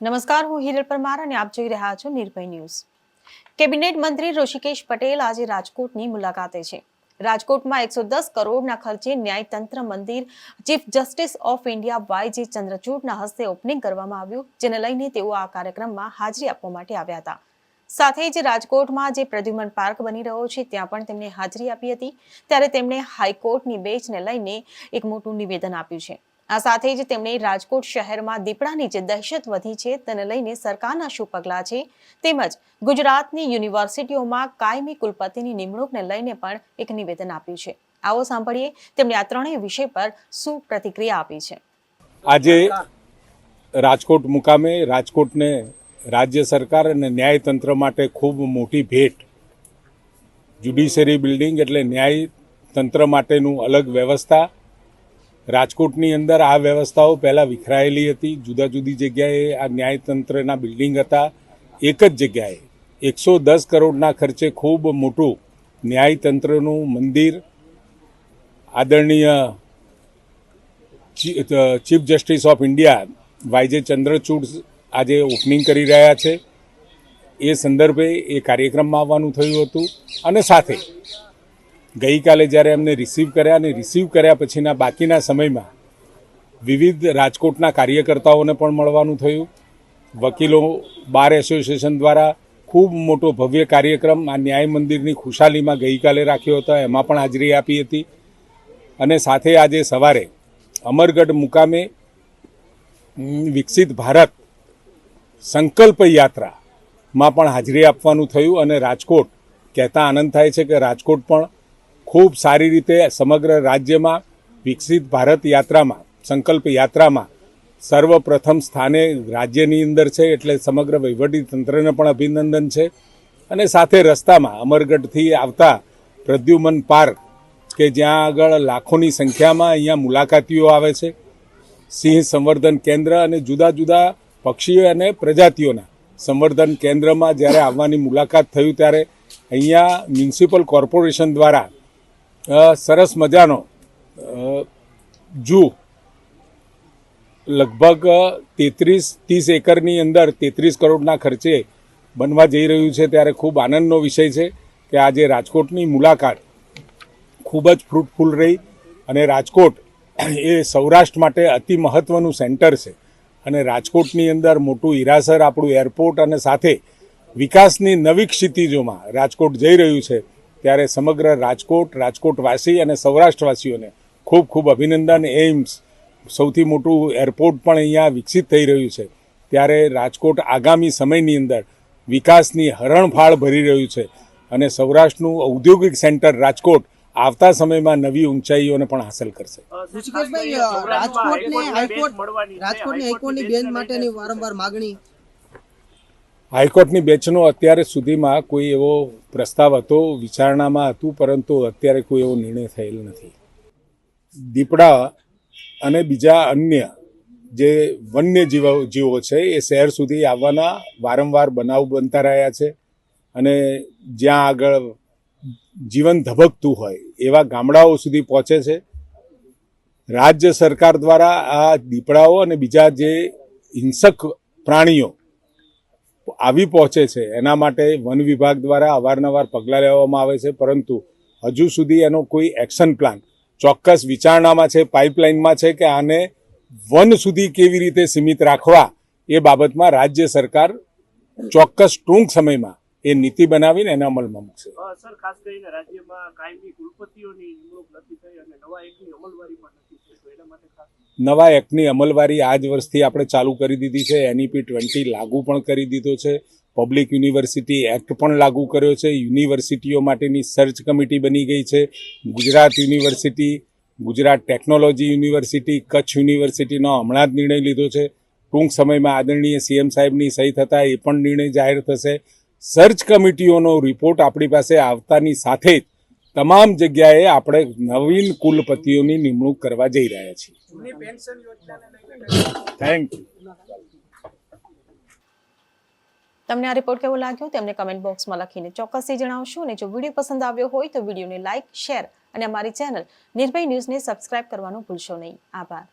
નમસ્કાર, હું હિરલ પરમાર અને આપ જોઈ રહ્યા છો નિર્ભય ન્યૂઝ. કેબિનેટ મંત્રી ઋષિકેશ પટેલ આજે રાજકોટની મુલાકાતે છે. રાજકોટમાં એકસો દસ કરોડના ખર્ચે ન્યાયતંત્ર મંદિર chief justice of India Y J ચંદ્રચૂડના હસ્તે ઓપનિંગ કરવામાં આવ્યું, જેને લઈને તેઓ આ કાર્યક્રમમાં હાજરી આપવા માટે આવ્યા હતા. સાથે જ રાજકોટમાં જે પ્રદ્યુમન પાર્ક બની રહ્યો છે, ત્યાં પણ તેમણે હાજરી આપી હતી. ત્યારે તેમણે હાઈકોર્ટની બેચને લઈને એક મોટું નિવેદન આપ્યું છે. આ સાથે જ તેમણે રાજકોટ શહેરમાં દીપડાની જે દહેશત વધી છે તેને લઈને સરકારના શું પગલાં છે? તેમજ ગુજરાતની યુનિવર્સિટીઓમાં કાયમી કુલપતિની નિમણૂકને લઈને પણ એક નિવેદન આપ્યું છે. આવો સાંભળીએ તેમણે આ ત્રણેય વિષય પર શું પ્રતિક્રિયા આપી છે. આજે રાજકોટ મુકામે રાજકોટને રાજ્ય સરકાર અને ન્યાયતંત્ર માટે ખૂબ મોટી ભેટ. જ્યુડિશરી બિલ્ડિંગ એટલે ન્યાયતંત્ર માટેનું અલગ વ્યવસ્થા રાજકોટની અંદર આ વ્યવસ્થાઓ પહેલાં વિખરાયેલી હતી. જુદા જુદી જગ્યાએ આ ન્યાયતંત્રના બિલ્ડિંગ હતા. એક જ જગ્યાએ એકસો દસ કરોડના ખર્ચે ખૂબ મોટું ન્યાયતંત્રનું મંદિર આદરણીય chief justice of India Y J Chandrachud આજે ઓપનિંગ કરી રહ્યા છે. એ સંદર્ભે એ કાર્યક્રમમાં આવવાનું થયું હતું. અને સાથે ગઈકાલે જ્યારે એમને રિસીવ કર્યા અને રિસીવ કર્યા પછીના બાકીના સમયમાં વિવિધ રાજકોટના કાર્યકર્તાઓને પણ મળવાનું થયું. વકીલો, બાર એસોસિએશન દ્વારા ખૂબ મોટો ભવ્ય કાર્યક્રમ આ ન્યાય મંદિરની ખુશાલીમાં ગઈકાલે રાખ્યો હતો, એમાં પણ હાજરી આપી હતી. અને સાથે આજે સવારે અમરગઢ મુકામે વિકસિત ભારત સંકલ્પ યાત્રામાં પણ હાજરી આપવાનું થયું અને રાજકોટ, કહેતા આનંદ થાય છે કે રાજકોટ પણ ખૂબ સારી રીતે સમગ્ર રાજ્યમાં વિકસિત ભારત યાત્રામાં, સંકલ્પ યાત્રામાં સર્વપ્રથમ સ્થાને રાજ્યની અંદર છે એટલે સમગ્ર તંત્રને પણ અભિનંદન છે. અને સાથે રસ્તામાં અમરગઢથી આવતા પ્રદ્યુમન પાર્ક, કે જ્યાં આગળ લાખોની સંખ્યામાં અહીંયા મુલાકાતીઓ આવે છે. સિંહ સંવર્ધન કેન્દ્ર અને જુદા જુદા પક્ષીઓ અને પ્રજાતિઓના સંવર્ધન કેન્દ્રમાં જ્યારે આવવાની મુલાકાત થયું ત્યારે અહીંયા મ્યુનિસિપલ કોર્પોરેશન દ્વારા સરસ મજાનો. જુ. લગભગ તેત્રીસ, ત્રીસ એકરની અંદર તેત્રીસ કરોડના ખર્ચે બનવા જઈ રહ્યું છે ત્યારે ખૂબ આનંદનો વિષય છે કે આજે રાજકોટની મુલાકાત ખૂબ જ ફ્રૂટફુલ રહી અને રાજકોટ એ સૌરાષ્ટ્ર માટે અતિ મહત્ત્વનું સેન્ટર છે. અને રાજકોટની અંદર મોટું હિરાસર આપણું એરપોર્ટ અને સાથે વિકાસની નવી ક્ષિતિજોમાં રાજકોટ જઈ રહ્યું છે. ત્યારે સમગ્ર રાજકોટ રાજકોટવાસી અને સૌરાષ્ટ્રવાસીઓને ખૂબ ખૂબ અભિનંદન. એઇમ્સ સૌથી મોટું એરપોર્ટ પણ અહીંયા વિકસિત થઈ રહ્યું છે. ત્યારે રાજકોટ આગામી સમયની અંદર વિકાસની હરણફાળ ભરી રહ્યું છે અને સૌરાષ્ટ્રનું ઔદ્યોગિક સેન્ટર રાજકોટ આવતા સમયમાં નવી ઊંચાઈઓને પણ હાંસલ કરશે. રાજકોટને હાઈકોર્ટ રાજકોટની હાઈકોર્ટની બેન માટેની વારંવાર માગણી હાઈકોર્ટની બેચનો અત્યારે સુધીમાં કોઈ એવો પ્રસ્તાવ હતો, વિચારણામાં હતું, પરંતુ અત્યારે કોઈ એવો નિર્ણય થયેલ નથી. દીપડા અને બીજા અન્ય જે વન્ય જીવો જીવો છે, એ શહેર સુધી આવવાના વારંવાર બનાવ બનતા રહ્યા છે અને જ્યાં આગળ જીવન ધબકતું હોય એવા ગામડાઓ સુધી પહોંચે છે. રાજ્ય સરકાર દ્વારા આ દીપડાઓ અને બીજા જે હિંસક પ્રાણીઓ આવી પહોંચે છે. એના માટે વન વિભાગ દ્વારા અવારનવાર પગલાં લેવામાં આવે છે. પરંતુ હજુ સુધી એનો કોઈ એક્શન પ્લાન, ચોક્કસ વિચારણામાં છે, પાઇપલાઇનમાં છે કે આને વન સુધી કેવી રીતે સીમિત રાખવા, એ બાબતમાં રાજ્ય સરકાર ચોક્કસ ટૂંક સમયમાં એ નીતિ બનાવીને એના અમલમાં મૂકશે. સર, ખાસ કરીને રાજ્યમાં કાયમી કુલપતિઓની નિમણૂક નથી થઈ અને નવા એકની અમલવારી પણ નવા એક્ટની અમલવારી આ જ વર્ષથી આપણે ચાલુ કરી દીધી છે. એનઈપી ટ્વેન્ટી લાગુ પણ કરી દીધો છે. પબ્લિક યુનિવર્સિટી એક્ટ પણ લાગુ કર્યો છે. યુનિવર્સિટીઓ માટેની સર્ચ કમિટી બની ગઈ છે. Gujarat university Gujarat technology university Kutch યુનિવર્સિટીનો હમણાં જ નિર્ણય લીધો છે. ટૂંક સમયમાં આદરણીય સીએમ સાહેબની સહી થતાં એ પણ નિર્ણય જાહેર થશે. સર્ચ કમિટીઓનો રિપોર્ટ આપણી પાસે આવતાની સાથે જ તમામ જગ્યાએ આપણે નવીન કુલપતિઓની નિમણૂક કરવા જઈ રહ્યા છીએ. થેન્ક યુ તમને આ રિપોર્ટ કેવો લાગ્યો? તેમને કમેન્ટ બોક્સમાં લખીને ચોક્કસથી જણાવશો અને જો વીડિયો પસંદ આવ્યો હોય તો વિડીયોને લાઇક શેર અને અમારી ચેનલ નિર્ભય ન્યૂઝને સબસ્ક્રાઇબ કરવાનું ભૂલશો નહીં. આભાર.